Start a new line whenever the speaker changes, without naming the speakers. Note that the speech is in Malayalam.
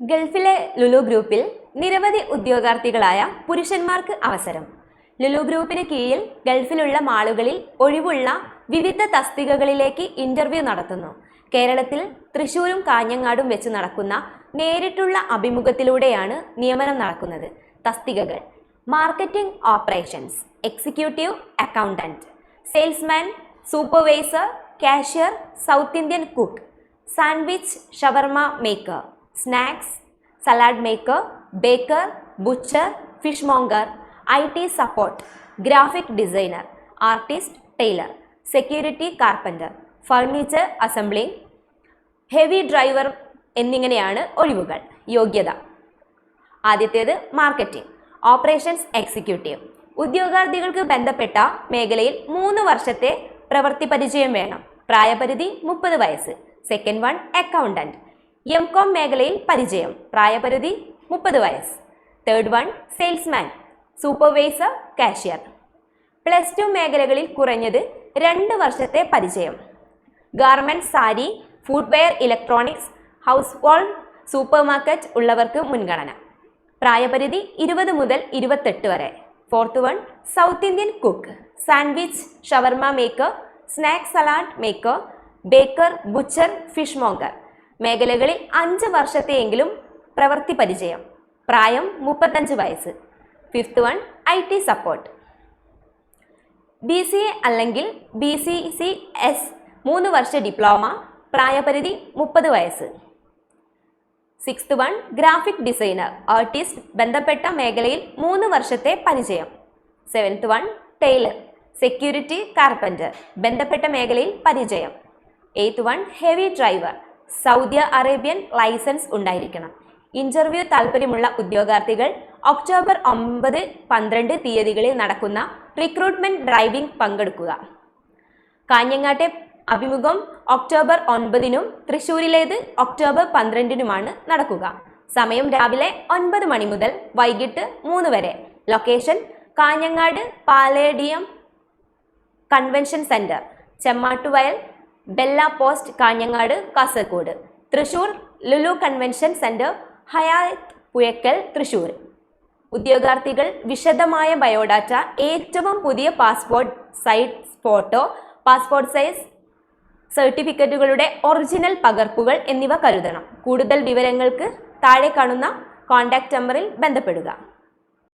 ഗൾഫിലെ ലുലു ഗ്രൂപ്പിൽ നിരവധി ഉദ്യോഗാർത്ഥികളായ പുരുഷന്മാർക്ക് അവസരം. ലുലു ഗ്രൂപ്പിന് കീഴിൽ ഗൾഫിലുള്ള മാളുകളിൽ ഒഴിവുള്ള വിവിധ തസ്തികകളിലേക്ക് ഇന്റർവ്യൂ നടത്തുന്നു. കേരളത്തിൽ തൃശൂരും കാഞ്ഞങ്ങാടും വെച്ച് നടക്കുന്ന നേരിട്ടുള്ള അഭിമുഖത്തിലൂടെയാണ് നിയമനം നടക്കുന്നത്. തസ്തികകൾ marketing operations executive accountant salesman supervisor cashier South Indian cook sandwich shawarma maker. Snacks salad maker baker butcher fishmonger I T support graphic designer artist tailor security carpenter furniture assembling heavy driver എന്നിങ്ങനെയാണ് ഒഴിവുകൾ യോഗ്യത. ആദ്യത്തേത് മാർക്കറ്റിംഗ് ഓപ്പറേഷൻസ് എക്സിക്യൂട്ടീവ്. ഉദ്യോഗാർത്ഥികൾക്ക് ബന്ധപ്പെട്ട മേഖലയിൽ മൂന്ന് വർഷത്തെ പ്രവൃത്തി പരിചയം വേണം. പ്രായപരിധി മുപ്പത് വയസ്സ്. Second one accountant M com മേഖലയിൽ പരിചയം. പ്രായപരിധി മുപ്പത് വയസ്സ്. Third one salesman supervisor cashier plus two മേഖലകളിൽ കുറഞ്ഞത് രണ്ട് വർഷത്തെ പരിചയം. Garment sari footwear electronics household supermarket ഉള്ളവർക്ക് മുൻഗണന. പ്രായപരിധി ഇരുപത് മുതൽ ഇരുപത്തെട്ട് വരെ. Fourth one South Indian cook sandwich shawarma maker snack salad maker baker butcher fishmonger മേഖലകളിൽ അഞ്ച് വർഷത്തെയെങ്കിലും പ്രവൃത്തി പരിചയം. പ്രായം മുപ്പത്തഞ്ച് വയസ്സ്. Fifth one I T support B C A അല്ലെങ്കിൽ ബി സി സി എസ് മൂന്ന് വർഷ ഡിപ്ലോമ പ്രായപരിധി മുപ്പത് വയസ്സ്. Sixth one graphic designer artist ബന്ധപ്പെട്ട മേഖലയിൽ മൂന്ന് വർഷത്തെ പരിചയം. Seventh one tailor security carpenter ബന്ധപ്പെട്ട മേഖലയിൽ പരിചയം. Eighth one heavy driver Saudi Arabian licence ഉണ്ടായിരിക്കണം. ഇന്റർവ്യൂ താൽപ്പര്യമുള്ള ഉദ്യോഗാർത്ഥികൾ ഒക്ടോബർ ഒമ്പത് പന്ത്രണ്ട് തീയതികളിൽ നടക്കുന്ന റിക്രൂട്ട്മെന്റ് ഡ്രൈവിംഗ് പങ്കെടുക്കുക. കാഞ്ഞങ്ങാട്ടെ അഭിമുഖം ഒക്ടോബർ ഒൻപതിനും തൃശ്ശൂരിലേത് ഒക്ടോബർ പന്ത്രണ്ടിനുമാണ് നടക്കുക. സമയം രാവിലെ ഒൻപത് മണി മുതൽ വൈകിട്ട് മൂന്ന് വരെ. Location Kanhangad Palladium convention centre Chemmattuvayal Bella post Kanhangad Kasaragod. Thrissur Lulu convention centre Hyatt Puzhakkal Thrissur. ഉദ്യോഗാർത്ഥികൾ വിശദമായ ബയോഡാറ്റ ഏറ്റവും പുതിയ passport size photo passport size സർട്ടിഫിക്കറ്റുകളുടെ original പകർപ്പുകൾ എന്നിവ കരുതണം. കൂടുതൽ വിവരങ്ങൾക്ക് താഴെ കാണുന്ന കോൺടാക്റ്റ് നമ്പറിൽ ബന്ധപ്പെടുക.